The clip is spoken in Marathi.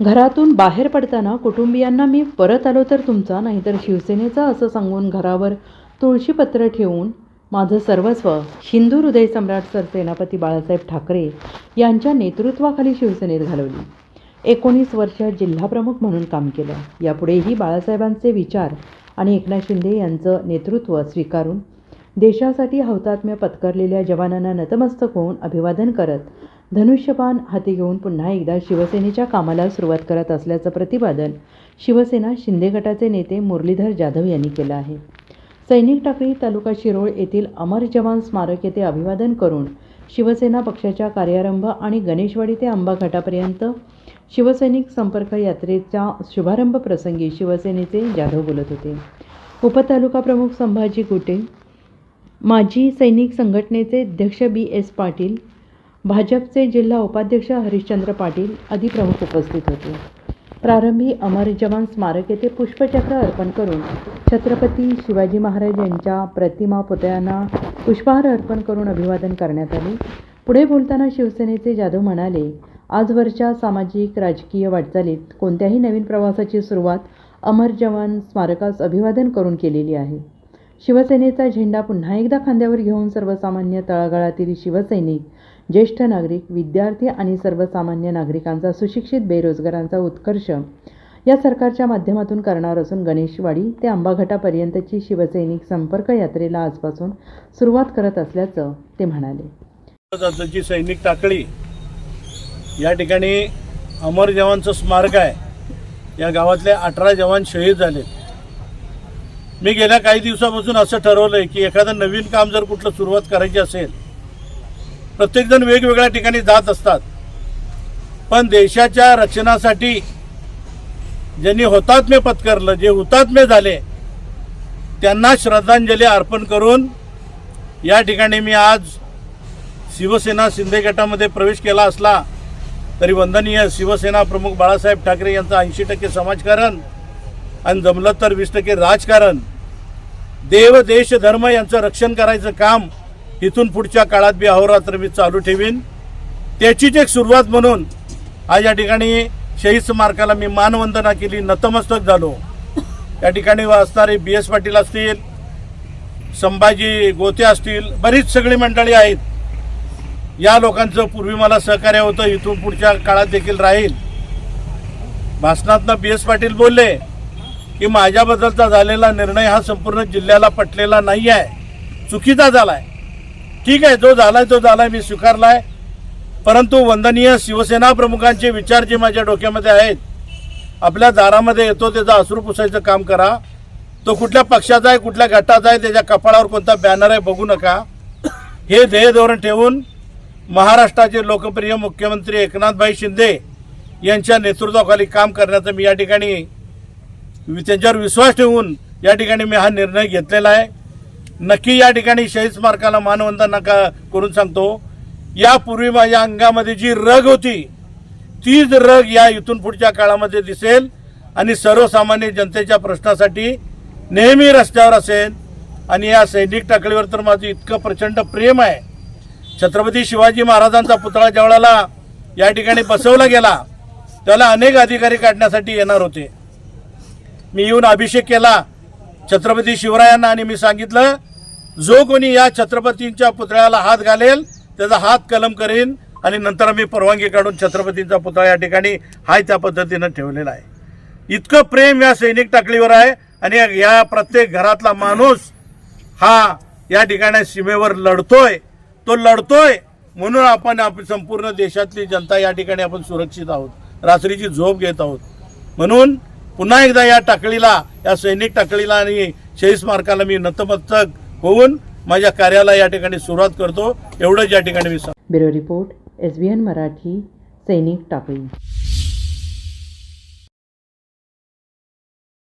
घरातून बाहेर पडताना कुटुंबियांना मी परत आलो तर तुमचा नाहीतर शिवसेनेचा असं सांगून घरावर तुळशीपत्र ठेवून माझं सर्वस्व हिंदू हृदय सम्राट सरसेनापती बाळासाहेब ठाकरे यांच्या नेतृत्वाखाली शिवसेनेत घालवली. एकोणीस वर्ष जिल्हाप्रमुख म्हणून काम केलं. यापुढेही बाळासाहेबांचे विचार आणि एकनाथ शिंदे यांचं नेतृत्व स्वीकारून देशासाठी हौतात्म्य पत्करलेल्या जवानांना नतमस्तक होऊन अभिवादन करत धनुष्यबाण हाती घेऊन पुन्हा एकदा शिवसेनेच्या कामाला सुरुवात करत असल्याचं प्रतिपादन शिवसेना शिंदे गटाचे नेते मुरलीधर जाधव यांनी केलं आहे. सैनिक टाकळी तालुका शिरोळ येथील अमर जवान स्मारक येथे अभिवादन करून शिवसेना पक्षाच्या कार्यारंभ आणि गणेशवाडी ते आंबा घाटापर्यंत शिवसैनिक संपर्क यात्रेच्या शुभारंभ प्रसंगी शिवसेनेचे जाधव बोलत होते. उपतालुका प्रमुख संभाजी गुटे माजी सैनिक संघटनेचे अध्यक्ष बी एस पाटील भाजपचे जिल्हा उपाध्यक्ष हरिश्चंद्र पाटील आदी प्रमुख उपस्थित होते. प्रारंभी अमर जवान स्मारक येथे पुष्पचक्र अर्पण करून छत्रपती शिवाजी महाराज यांच्या प्रतिमा पुतळ्यांना पुष्पहार अर्पण करून अभिवादन करण्यात आले. पुढे बोलताना शिवसेनेचे जाधव म्हणाले आजवरच्या सामाजिक राजकीय वाटचालीत कोणत्याही नवीन प्रवासाची सुरुवात अमर जवान स्मारकास अभिवादन करून केलेली आहे. शिवसेनेचा झेंडा पुन्हा एकदा खांद्यावर घेऊन सर्वसामान्य तळागाळातील शिवसैनिक ज्येष्ठ नागरिक विद्यार्थी आणि सर्वसामान्य नागरिकांचा सुशिक्षित बेरोजगारांचा उत्कर्ष या सरकारच्या माध्यमातून करणार असून गणेशवाडी ते आंबाघाटापर्यंतची शिवसैनिक संपर्क यात्रेला आजपासून सुरुवात करत असल्याचं ते म्हणाले. जी सैनिक टाकळी या ठिकाणी अमर जवानचं स्मारक आहे. या गावातले अठरा जवान शहीद झाले मी गेल्या काही दिवसापासून असं ठरवलंय की एखादं नवीन काम जर कुठलं सुरुवात करायची असेल प्रत्येकजण वेगवेगळ्या ठिकाणी जात असतात. पण देशाच्या रक्षणासाठी ज्यांनी हुतात्म्य पत्करलं जे हुतात्म्य झाले त्यांना श्रद्धांजली अर्पण करून या ठिकाणी मी आज शिवसेना शिंदे गटामध्ये प्रवेश केला असला तरी वंदनीय शिवसेना प्रमुख बाळासाहेब ठाकरे यांचं ऐंशी टक्के समाजकारण आणि जमलं तर वीस टक्के राजकारण देव देश धर्म यांचं रक्षण करायचं काम इथून पुढच्या काळात बी अहोरात्र मी चालू ठेवीन. त्याचीच एक सुरुवात म्हणून आज या ठिकाणी शहीद स्मारकाला मी मानवंदना केली नतमस्तक झालो. या ठिकाणी असणारे बी एस पाटील असतील संभाजी गोते असतील बरीच सगळी मंडळी आहेत. या लोकांचं पूर्वी मला सहकार्य होतं इथून पुढच्या काळात देखील राहील. भाषणातनं बी एस पाटील बोलले की माझ्याबद्दलचा झालेला निर्णय हा संपूर्ण जिल्ह्याला पटलेला नाही आहे चुकीचा झाला आहे ठीक आहे जो झालाय तो झालाय मी स्वीकारलाय. परंतु वंदनीय शिवसेना प्रमुखांचे विचार जे माझ्या डोक्यामध्ये आहेत आपल्या दारामध्ये येतो त्याचा अश्रू पुसायचं काम करा. तो कुठल्या पक्षाचा आहे कुठल्या गटाचा आहे त्याच्या कपाळावर कोणता बॅनर आहे बघू नका. हे ध्येय धोरण ठेवून महाराष्ट्राचे लोकप्रिय मुख्यमंत्री एकनाथभाई शिंदे यांच्या नेतृत्वाखाली काम करण्याचा मी या ठिकाणी त्यांच्यावर विश्वास ठेवून या ठिकाणी मी हा निर्णय घेतलेला आहे. नक्की या ठिकाणी शहीद स्मारकाला मानवंदना का करून सांगतो. यापूर्वी माझ्या अंगामध्ये जी रग होती तीच रग या इथून पुढच्या काळामध्ये दिसेल आणि सर्वसामान्य जनतेच्या प्रश्नासाठी नेहमी रस्त्यावर असेल आणि या सैनिक टाकळीवर तर माझं इतकं प्रचंड प्रेम आहे. छत्रपती शिवाजी महाराजांचा पुतळा ज्यावेळेला या ठिकाणी बसवला गेला त्याला अनेक अधिकारी काढण्यासाठी येणार होते. मी येऊन अभिषेक केला छत्रपती शिवरायांना आणि मी सांगितलं जो कोणी या छत्रपतींच्या पुतळ्याला हात घालेल त्याचा हात कलम करीन आणि नंतर मी परवानगी काढून छत्रपतींचा पुतळा या ठिकाणी हाय त्या पद्धतीनं ठेवलेला आहे. इतकं प्रेम या सैनिक टाकळीवर आहे आणि या प्रत्येक घरातला माणूस हा या ठिकाणी सीमेवर लढतोय. तो लढतोय म्हणून आपण आप संपूर्ण देशातली जनता या ठिकाणी आपण सुरक्षित आहोत. रात्रीची झोप घेत आहोत. म्हणून पुन्हा एकदा या टाकळीला या सैनिक टाकळीला आणि शहीद स्मारकाला मी नतमस्तक होऊन माझ्या कार्याला या ठिकाणी सुरुवात करतो एवढंच या ठिकाणी मी सांगतो. Bureau report S B N Marathi Sainik Takali